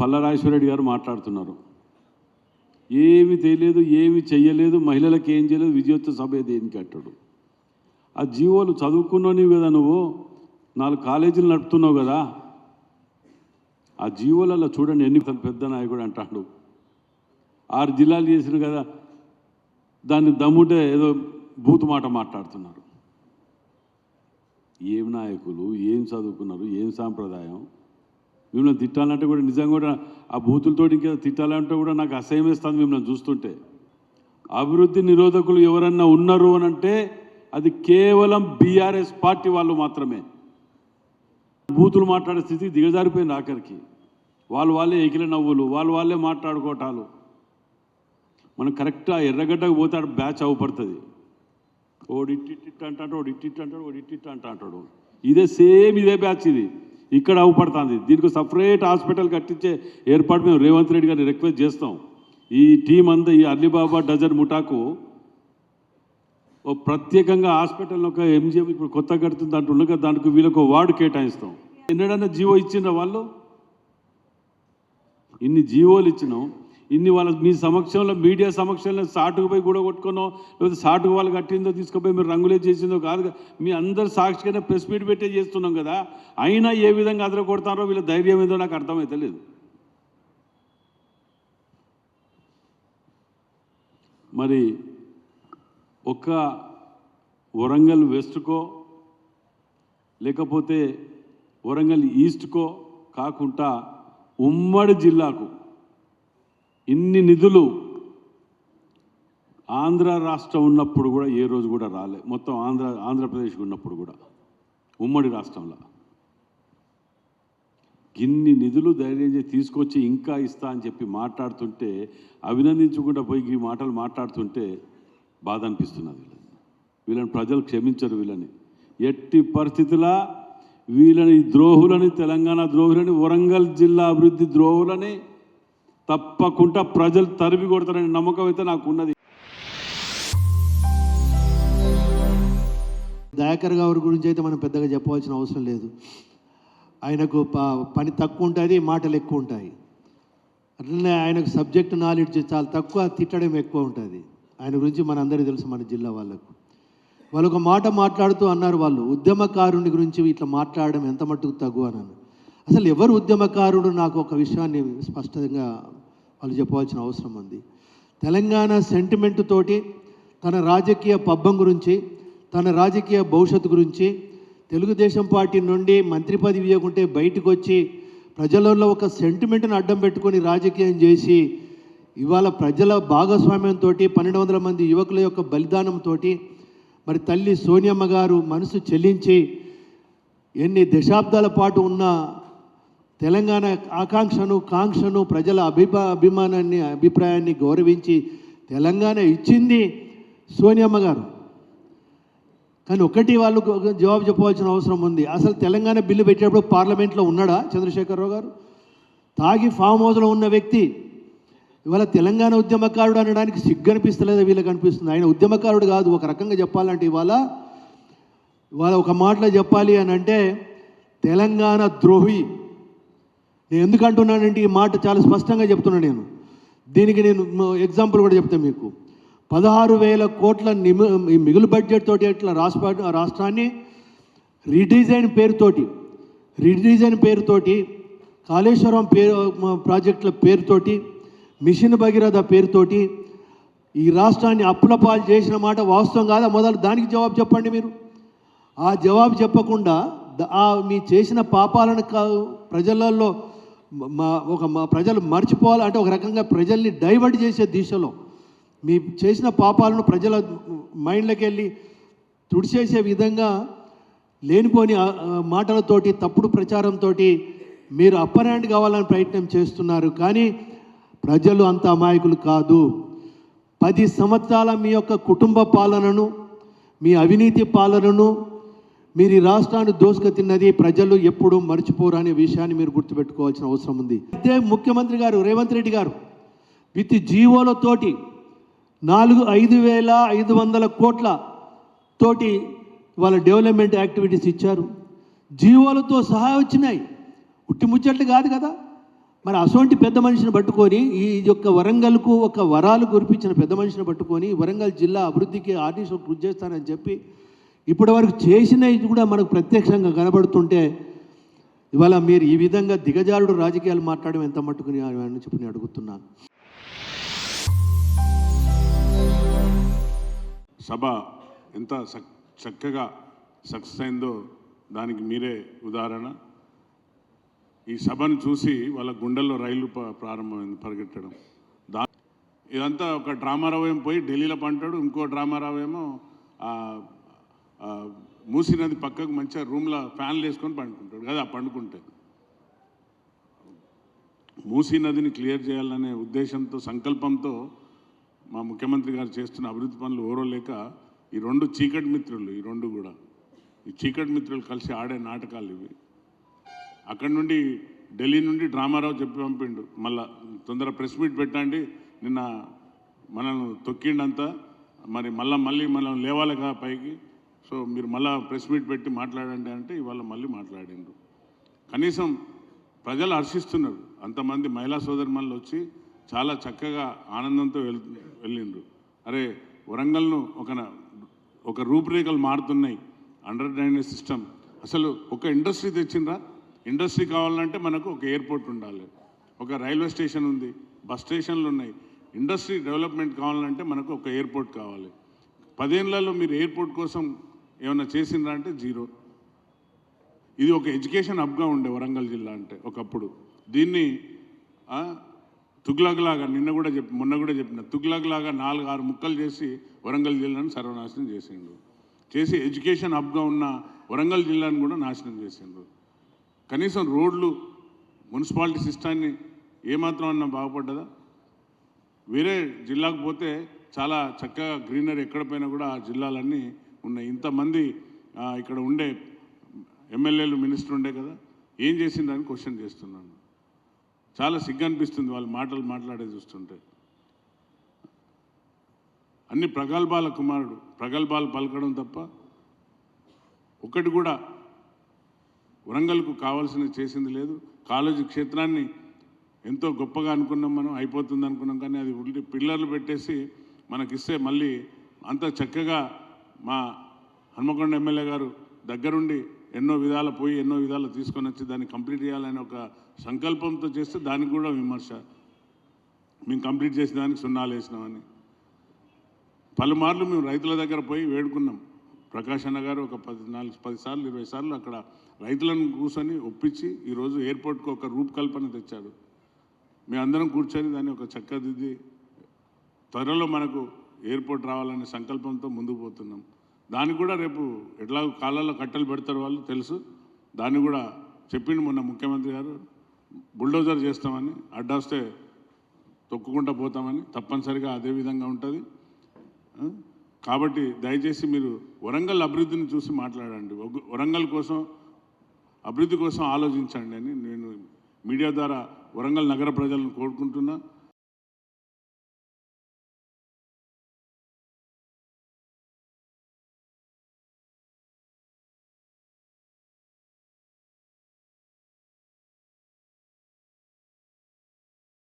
పల్లరాజేశ్వరరెడ్డి గారు మాట్లాడుతున్నారు. ఏమి తెలియదు ఏమి చెయ్యలేదు మహిళలకు ఏం చేయలేదు విజయోత్సవ సభ దేనికి అంటాడు. ఆ జీవోలు చదువుకున్నావు కదా నువ్వు నాలుగు కాలేజీలు నడుపుతున్నావు కదా. ఆ జీవోలలో చూడండి ఎన్ని పెద్ద నాయకుడు అంటాడు. ఆరు జిల్లాలు చేసిన కదా దాన్ని దమ్ముంటే ఏదో బూతు మాట మాట్లాడుతున్నారు. ఏం నాయకులు ఏం చదువుకున్నారు ఏం సాంప్రదాయం? మిమ్మల్ని తిట్టాలంటే కూడా నిజంగా కూడా ఆ బూతులతో ఇంకా తిట్టాలంటే కూడా నాకు అసహ్యం వేస్తుంది మిమ్మల్ని చూస్తుంటే. అభివృద్ధి నిరోధకులు ఎవరన్నా ఉన్నారు అని అంటే అది కేవలం బీఆర్ఎస్ పార్టీ వాళ్ళు మాత్రమే. బూతులు మాట్లాడే స్థితి దిగజారిపోయింది ఆఖరికి. వాళ్ళు వాళ్ళే ఎకిల నవ్వులు వాళ్ళు వాళ్ళే మాట్లాడుకోవటాలు మనం కరెక్ట్ ఆ ఎర్రగడ్డకు పోతే ఆడ బ్యాచ్ అవ్వబడుతుంది ఓడిట్టిట్టు అంటాడు ఓడిట్టిట్టు అంటాడు ఓడిట్టిట్టు అంటాడు ఇదే సేమ్ ఇదే బ్యాచ్ ఇది ఇక్కడ అవపడుతుంది. దీనికి సపరేట్ హాస్పిటల్ కట్టించే ఏర్పాటు మేము రేవంత్ రెడ్డి గారిని రిక్వెస్ట్ చేస్తాం. ఈ టీం అంతా ఈ అలీబాబా డజన్ ముఠాకు ఓ ప్రత్యేకంగా హాస్పిటల్ ఒక ఎంజిఎం ఇప్పుడు కొత్త కడుతుంది దాంట్లో ఉండగా దానికి వీళ్ళకు వార్డు కేటాయిస్తాం. ఎన్నడన్నా జీవో ఇచ్చిన వాళ్ళు? ఇన్ని జీవోలు ఇచ్చినాం. ఇన్ని వాళ్ళ మీ సమక్షంలో మీడియా సమక్షంలో సాటుకు పోయి కూడా కొట్టుకునో లేకపోతే సాటుకు వాళ్ళు కట్టిందో తీసుకుపోయి మీరు రంగులే చేసిందో కాదు మీ అందరు సాక్షిగానే ప్రెస్ మీట్ పెట్టే చేస్తున్నాం కదా అయినా ఏ విధంగా అదర కొడతారో వీళ్ళ ధైర్యం ఏదో నాకు అర్థమైతే లేదు. మరి ఒక్క వరంగల్ వెస్ట్కో లేకపోతే వరంగల్ ఈస్ట్కో కాకుండా ఉమ్మడి జిల్లాకు ఇన్ని నిధులు ఆంధ్ర రాష్ట్రం ఉన్నప్పుడు కూడా ఏ రోజు కూడా రాలే. మొత్తం ఆంధ్ర ఆంధ్రప్రదేశ్ ఉన్నప్పుడు కూడా. ఉమ్మడి రాష్ట్రంలో. ఇన్ని నిధులు ధైర్యం చేసి తీసుకొచ్చి ఇంకా ఇస్తా అని చెప్పి మాట్లాడుతుంటే అభినందించకుండా పోయి ఈ మాటలు మాట్లాడుతుంటే బాధ అనిపిస్తున్నది వీళ్ళని వీళ్ళని ప్రజలు క్షమించరు వీళ్ళని. ఎట్టి పరిస్థితులా వీళ్ళని ద్రోహులని తెలంగాణ ద్రోహులని వరంగల్ జిల్లా అభివృద్ధి ద్రోహులని తప్పకుండా ప్రజలు తరిమి కొడతారనే నమ్మకం అయితే నాకు ఉన్నది దయాకర్ గారి గురించి అయితే మనం పెద్దగా చెప్పవలసిన అవసరం లేదు. ఆయనకు ప- పని తక్కువ ఉంటుంది మాటలు ఎక్కువ ఉంటాయి. అట్లనే ఆయనకు సబ్జెక్ట్ నాలెడ్జ్ చాలా తక్కువ తిట్టడం ఎక్కువ ఉంటుంది. ఆయన గురించి మనందరికీ తెలుసు మన జిల్లా వాళ్ళకు. వాళ్ళు ఒక మాట మాట్లాడుతూ అన్నారు వాళ్ళు ఉద్యమకారుని గురించి ఇట్లా మాట్లాడడం ఎంత మట్టుకు తగ్గు అన్నాను అసలు ఎవరు ఉద్యమకారుడు నాకు ఒక విషయాన్ని స్పష్టంగా వాళ్ళు చెప్పవలసిన అవసరం ఉంది. తెలంగాణ సెంటిమెంట్ తోటి తన రాజకీయ పబ్బం గురించి తన రాజకీయ భవిష్యత్తు గురించి తెలుగుదేశం పార్టీ నుండి మంత్రి పదవి ఇవ్వకుంటే బయటకు వచ్చి ప్రజలలో ఒక సెంటిమెంట్ని అడ్డం పెట్టుకొని రాజకీయం చేసి ఇవాళ ప్రజల భాగస్వామ్యంతో పన్నెండు వందల మంది యువకుల యొక్క బలిదానంతో మరి తల్లి సోనియమ్మ గారు మనసు చెల్లించి ఎన్ని దశాబ్దాల పాటు ఉన్న తెలంగాణ ఆకాంక్షను కాంక్షను ప్రజల అభిమా అభిమానాన్ని అభిప్రాయాన్ని గౌరవించి తెలంగాణ ఇచ్చింది సోనియమ్మ గారు. కానీ ఒకటి వాళ్ళు జవాబు చెప్పవలసిన అవసరం ఉంది. అసలు తెలంగాణ బిల్లు పెట్టేటప్పుడు పార్లమెంట్లో ఉన్నాడా చంద్రశేఖరరావు గారు? తాగి ఫామ్ హౌస్లో ఉన్న వ్యక్తి. ఇవాళ తెలంగాణ ఉద్యమకారుడు అనడానికి సిగ్గు అనిపిస్తలేదు వీళ్ళకి అనిపిస్తుంది. ఆయన ఉద్యమకారుడు కాదు. ఒక రకంగా చెప్పాలంటే ఇవాళ ఇవాళ ఒక మాటలో చెప్పాలి అని అంటే తెలంగాణ ద్రోహి. నేను ఎందుకు అంటున్నానంటే ఈ మాట చాలా స్పష్టంగా చెప్తున్నాను నేను. దీనికి నేను ఎగ్జాంపుల్ కూడా చెప్తాను మీకు. పదహారు వేల కోట్ల నిమి మిగులు బడ్జెట్ తోటి అట్లా రాష్ట్ర రాష్ట్రాన్ని రీడిజైన్ పేరుతోటి రీడిజైన్ పేరుతోటి కాళేశ్వరం పేరు ప్రాజెక్టుల పేరుతోటి మిషన్ భగీరథ పేరుతోటి ఈ రాష్ట్రాన్ని అప్పుల పాలు చేసిన మాట వాస్తవం కాదా? మొదలు దానికి జవాబు చెప్పండి మీరు. ఆ జవాబు చెప్పకుండా మీ చేసిన పాపాలను ప్రజలలో మా ఒక మా ప్రజలు మర్చిపోవాలి అంటే ఒక రకంగా ప్రజల్ని డైవర్ట్ చేసే దిశలో మీ చేసిన పాపాలను ప్రజల మైండ్లోకి వెళ్ళి తుడిచేసే విధంగా లేనిపోని మాటలతోటి తప్పుడు ప్రచారంతో మీరు అప్పర్ హ్యాండ్ కావాలని ప్రయత్నం చేస్తున్నారు. కానీ ప్రజలు అంత అమాయకులు కాదు. పది సంవత్సరాల మీ యొక్క కుటుంబ పాలనను మీ అవినీతి పాలనను మీరు ఈ రాష్ట్రాన్ని దోసుక తిన్నది ప్రజలు ఎప్పుడు మర్చిపోరు అనే విషయాన్ని మీరు గుర్తుపెట్టుకోవాల్సిన అవసరం ఉంది. ఇదే ముఖ్యమంత్రి గారు రేవంత్ రెడ్డి గారు విత్ జీవోలతోటి నాలుగు ఐదు వేల ఐదు వందల కోట్ల తోటి వాళ్ళ డెవలప్మెంట్ యాక్టివిటీస్ ఇచ్చారు. జీవోలతో సహా వచ్చినాయి. ఉట్టి ముచ్చట్లు కాదు కదా? మరి అసొంటి పెద్ద మనిషిని పట్టుకొని ఈ యొక్క వరంగల్కు ఒక వరాలు కురిపించిన పెద్ద మనిషిని పట్టుకొని వరంగల్ జిల్లా అభివృద్ధికి ఆర్టీసీ కృషి చేస్తానని చెప్పి ఇప్పటి వరకు చేసినవి కూడా మనకు ప్రత్యక్షంగా కనబడుతుంటే ఇవాళ మీరు ఈ విధంగా దిగజారుడు రాజకీయాలు మాట్లాడడం ఎంత మట్టుకుని అని చెప్పి నేను అడుగుతున్నాను. సభ ఎంత చక్కగా సక్సెస్ అయిందో దానికి మీరే ఉదాహరణ. ఈ సభను చూసి వాళ్ళ గుండెల్లో రైలు ప్రారంభమైంది పరిగెట్టడం దా ఇదంతా ఒక డ్రామారావు ఏమో పోయి ఢిల్లీలో పంటాడు ఇంకో డ్రామారావు ఏమో మూసినది మూసీ నది పక్కకు మంచిగా రూమ్లో ఫ్యాన్లు వేసుకొని పండుకుంటాడు. కదా పండుకుంటే మూసీ నదిని క్లియర్ చేయాలనే ఉద్దేశంతో సంకల్పంతో మా ముఖ్యమంత్రి గారు చేస్తున్న అభివృద్ధి పనులు ఓరోలేక ఈ రెండు చీకటి మిత్రులు ఈ రెండు కూడా ఈ చీకటి మిత్రులు కలిసి ఆడే నాటకాలు ఇవి. అక్కడి నుండి ఢిల్లీ నుండి డ్రామారావు చెప్పి పంపిండు. మళ్ళా తొందర ప్రెస్ మీట్ పెట్టండి. నిన్న మనల్ని తొక్కిండంతా. మరి మళ్ళీ మళ్ళీ మనం లేవాలిగా పైకి. సో మీరు మళ్ళా ప్రెస్ మీట్ పెట్టి మాట్లాడండి అంటే ఇవాళ మళ్ళీ మాట్లాడిండ్రు. కనీసం ప్రజలు హర్షిస్తున్నారు. అంతమంది మహిళా సోదరిమల్లు వచ్చి చాలా చక్కగా ఆనందంతో వెళ్ వెళ్ళిండ్రు. అరే వరంగల్ను ఒక ఒక రూపురేఖలు మారుతున్నాయి. Under drainage system. అసలు ఒక ఇండస్ట్రీ తెచ్చిండ్రా? ఇండస్ట్రీ కావాలంటే మనకు ఒక ఎయిర్పోర్ట్ ఉండాలి. ఒక రైల్వే స్టేషన్ ఉంది. బస్ స్టేషన్లు ఉన్నాయి. ఇండస్ట్రీ డెవలప్మెంట్ కావాలంటే మనకు ఒక ఎయిర్పోర్ట్ కావాలి. పదేళ్ళలో మీరు ఎయిర్పోర్ట్ కోసం ఏమైనా చేసిండ్రా అంటే జీరో. ఇది ఒక ఎడ్యుకేషన్ హబ్గా ఉండే వరంగల్ జిల్లా అంటే ఒకప్పుడు. దీన్ని ఆ, లాగా నిన్న కూడా చెప్పి మొన్న కూడా చెప్పిన తుగ్లక్ లాగా నాలుగు ఆరు ముక్కలు చేసి వరంగల్ జిల్లాను సర్వనాశనం చేసిండు చేసి ఎడ్యుకేషన్ హబ్గా ఉన్న వరంగల్ జిల్లాను కూడా నాశనం చేసిండ్రు. కనీసం రోడ్లు మున్సిపాలిటీ సిస్టాన్ని ఏమాత్రం అన్నా బాగుపడ్డదా? వేరే జిల్లాకు పోతే చాలా చక్కగా గ్రీనరీ ఎక్కడ పోయినా కూడా ఆ జిల్లాలన్నీ ఉన్నాయి ఇంతమంది ఇక్కడ ఉండే ఎమ్మెల్యేలు మినిస్టర్ ఉండే కదా? ఏం చేసిందని క్వశ్చన్ చేస్తున్నాను. చాలా సిగ్గు అనిపిస్తుంది వాళ్ళ మాటలు మాట్లాడే చూస్తుంటే. అన్ని ప్రగల్భాల కుమారుడు ప్రగల్భాలు పలకడం తప్ప ఒకటి కూడా వరంగల్కు కావాల్సిన చేసింది లేదు. కాలేజీ క్షేత్రాన్ని ఎంతో గొప్పగా అనుకున్నాం మనం అయిపోతుంది అనుకున్నాం కానీ అది పిల్లర్లు పెట్టేసి మనకిస్తే మళ్ళీ అంత చక్కగా మా హనుమకొండ ఎమ్మెల్యే గారు దగ్గరుండి ఎన్నో విధాలు పోయి ఎన్నో విధాలు తీసుకొని వచ్చి దాన్ని కంప్లీట్ చేయాలని ఒక సంకల్పంతో చేస్తే దానికి కూడా విమర్శ. మేము కంప్లీట్ చేసిన దానికి సున్నాలు వేసినామని. పలుమార్లు మేము రైతుల దగ్గర పోయి వేడుకున్నాం. ప్రకాష్ అన్న గారు ఒక పది నాలుగు పది సార్లు ఇరవై సార్లు అక్కడ రైతులను కూర్చొని ఒప్పించి ఈరోజు ఎయిర్పోర్ట్కి ఒక రూపకల్పన తెచ్చాడు. మేమందరం కూర్చొని దాన్ని ఒక చక్కదిద్ది త్వరలో మనకు ఎయిర్పోర్ట్ రావాలనే సంకల్పంతో ముందుకు పోతున్నాం. దానికి కూడా రేపు ఎట్లా కాలాల్లో కట్టెలు పెడతారు వాళ్ళు తెలుసు. దాన్ని కూడా చెప్పిండు మొన్న ముఖ్యమంత్రి గారు. బుల్డోజర్ చేస్తామని అడ్డాస్తే తొక్కుకుంటా పోతామని తప్పనిసరిగా అదే విధంగా ఉంటుంది. కాబట్టి దయచేసి మీరు వరంగల్ అభివృద్ధిని చూసి మాట్లాడండి. వరంగల్ కోసం అభివృద్ధి కోసం ఆలోచించండి అని నేను మీడియా ద్వారా వరంగల్ నగర ప్రజలను కోరుకుంటున్నా.